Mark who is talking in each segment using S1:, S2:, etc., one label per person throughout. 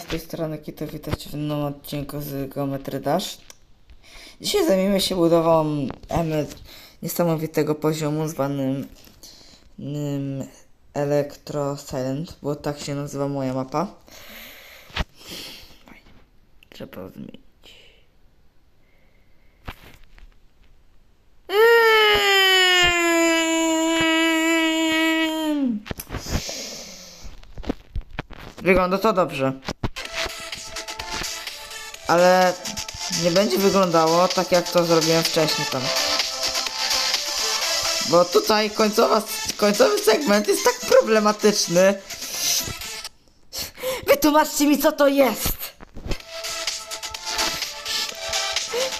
S1: Z tej strony Kito, witajcie w nowym odcinku z Geometry Dash. Dzisiaj zajmiemy się budową emy niesamowitego poziomu zwanym nym Electro Silent, bo tak się nazywa moja mapa. Trzeba zmienić. Mm. Wygląda to dobrze. Ale nie będzie wyglądało tak jak to zrobiłem wcześniej tam. Bo tutaj końcowa, końcowy segment jest tak problematyczny. Wytłumaczcie mi co to jest!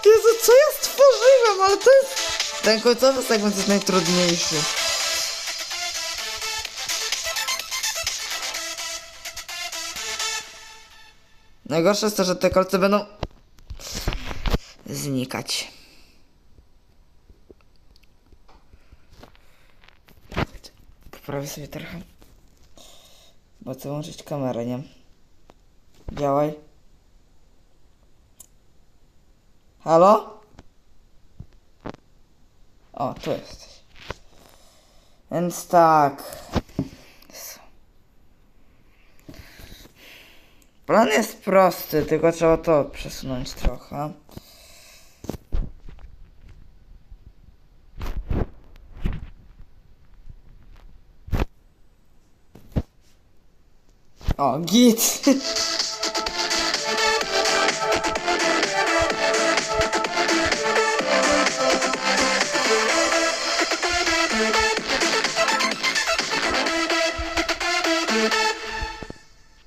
S1: Jezu, co ja stworzyłem, ale to jest... Ten końcowy segment jest najtrudniejszy. Najgorsze jest to, że te kolce będą znikać. Poprawię sobie trochę. Bo chcę łączyć kamerę, nie? Działaj. Halo? O, tu jesteś. Więc tak. Plan jest prosty, tylko trzeba to przesunąć trochę. O, git!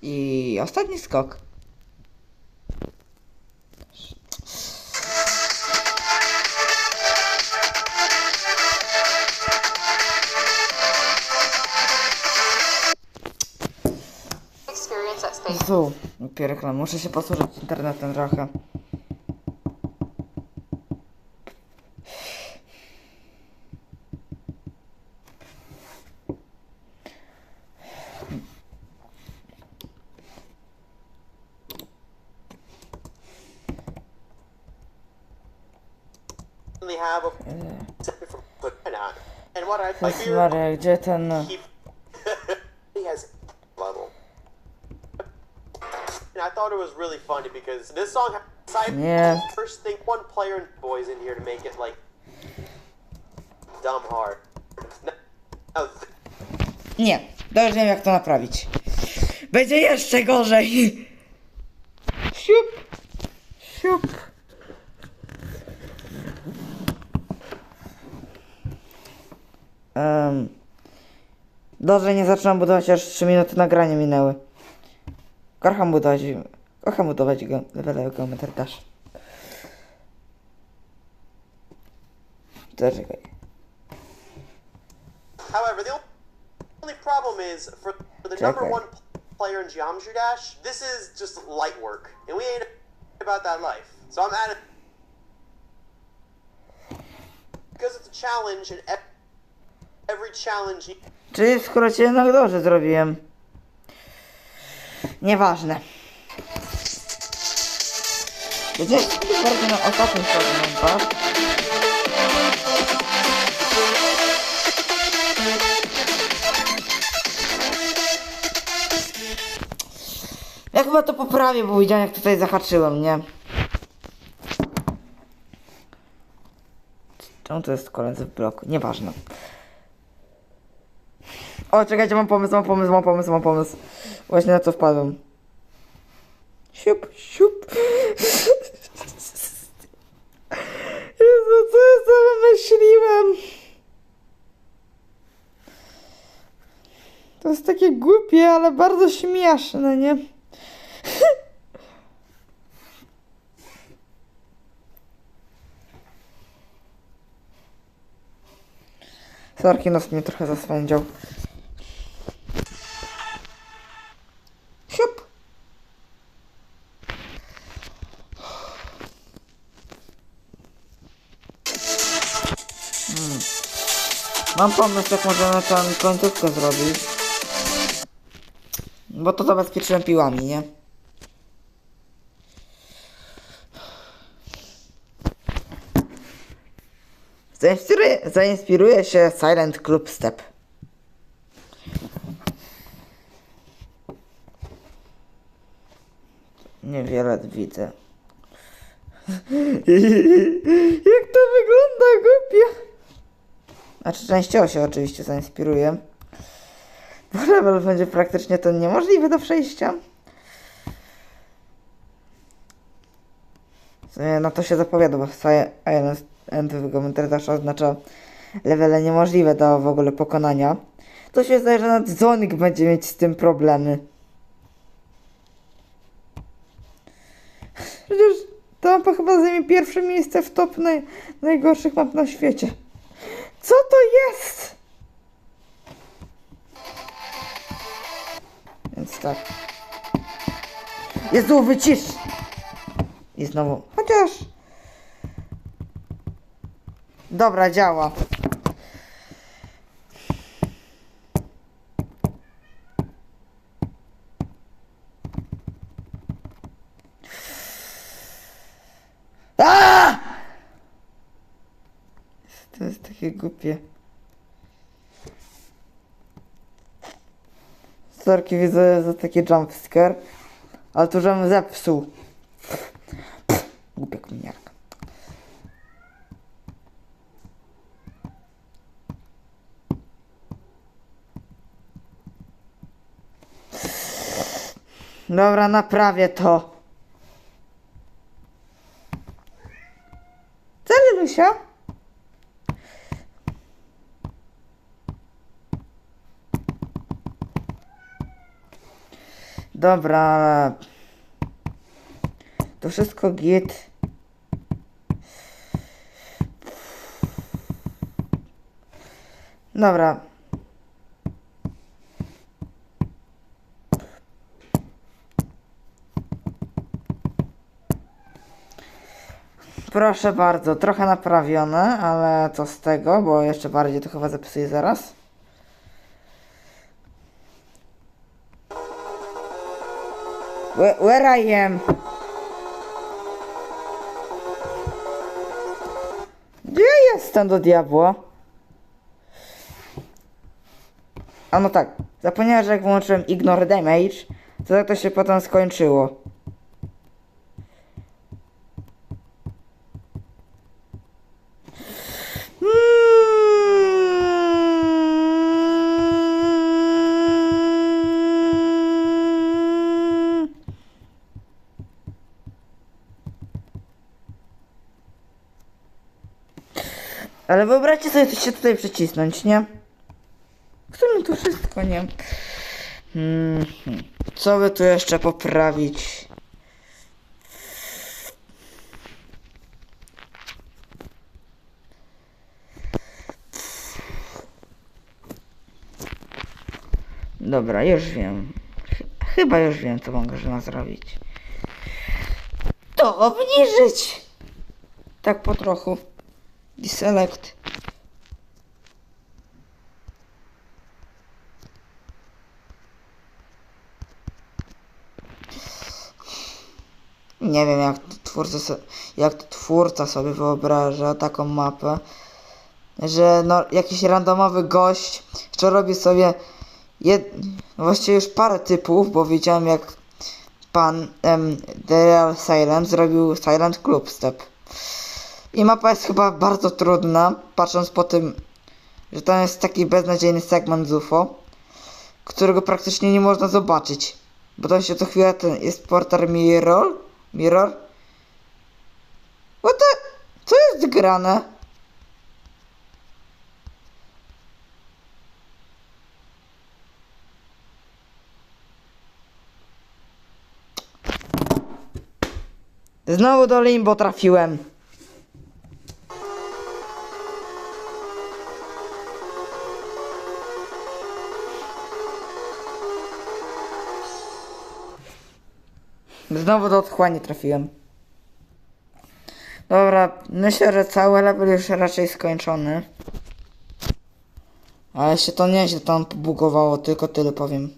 S1: I ostatni skok. dopiero reklam. Muszę się posłużyć internetem trochę.
S2: And what I, I
S1: Jezus
S2: fear
S1: Maria, gdzie ten...
S2: he, he has level. And I thought it was really funny because this song side
S1: Yeah.
S2: first thing one player and boys in here to make it like dumb hard. Now, now th-
S1: Nie, dobrze wiem jak to naprawić. Będzie jeszcze gorzej. Dobrze, nie zaczynam budować, aż 3 minuty nagrania minęły. Kocham budować, kocham budować go, levele geometry dash. Zaczekaj.
S2: however, the only problem is for, the number one player in Geometry Dash, this is just light work, and we ain't about that life. So I'm at it because it's a challenge, and ev- every challenge
S1: Czyli w skrócie jednak dobrze zrobiłem. Nieważne. Gdzie bardzo na ostatnim fragment, tak? Ja chyba to poprawię, bo widziałem jak tutaj zahaczyłem, nie? Czemu to jest koledzy w bloku? Nieważne. O, czekajcie, mam pomysł, mam pomysł, mam pomysł, mam pomysł. Właśnie na co wpadłem. Siup, siup. Jezu, co ja sobie wymyśliłem? To jest takie głupie, ale bardzo śmieszne, nie? Sorki, nos mnie trochę zaswędział. Mam pomysł, jak możemy tą końcówkę zrobić. Bo to zabezpieczyłem piłami, nie? Zainspiruje, zainspiruje się Silent Club Step. Niewiele widzę. Jak to wygląda głupio? Znaczy częściowo się oczywiście zainspiruje. Bo level będzie praktycznie to niemożliwe do przejścia. W No to się zapowiada, bo Silent End komentarz zawsze oznacza levele niemożliwe do w ogóle pokonania. To się zdaje, że nawet Zonik będzie mieć z tym problemy. Przecież ta mapa chyba zajmie pierwsze miejsce w top naj, najgorszych map na świecie. Co tak. Jezu, wycisz! I znowu. Chociaż. Dobra, działa. To jest takie głupie. Sorki widzę za taki jumpscare, ale to żebym zepsuł. Głupia kminiarka. Dobra, naprawię to. Co, Lelusia? Dobra. To wszystko git. Dobra. Proszę bardzo, trochę naprawione, ale co z tego, bo jeszcze bardziej to chyba zepsuję zaraz. Where, where I am? Gdzie jestem do diabła? A no tak, zapomniałem, że jak włączyłem Ignore Damage, to tak to się potem skończyło. Ale wyobraźcie sobie, się tutaj przycisnąć, nie? W sumie to wszystko, nie? Mhm. Co by tu jeszcze poprawić? Dobra, już wiem. Ch- Chyba już wiem, co można zrobić. To obniżyć! Tak po trochu. Deselect. Nie wiem, jak twórca, jak twórca sobie wyobraża taką mapę, że no, jakiś randomowy gość, że robi sobie jed... właściwie już parę typów, bo widziałem jak pan em, The Real Silent zrobił Silent Club Step. I mapa jest chyba bardzo trudna, patrząc po tym, że tam jest taki beznadziejny segment z UFO, którego praktycznie nie można zobaczyć. Bo tam się co chwilę ten jest portal Mirror. Mirror. What the... Co jest grane? Znowu do limbo trafiłem. Znowu do otchłani trafiłem. Dobra, myślę, że cały level już raczej skończony. Ale się to nieźle tam pobugowało, tylko tyle powiem.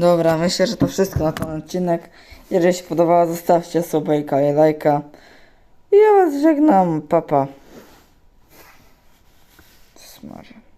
S1: Dobra, myślę, że to wszystko na ten odcinek. Jeżeli się podobało, zostawcie suba i lajka. I ja was żegnam, papa. Smaria.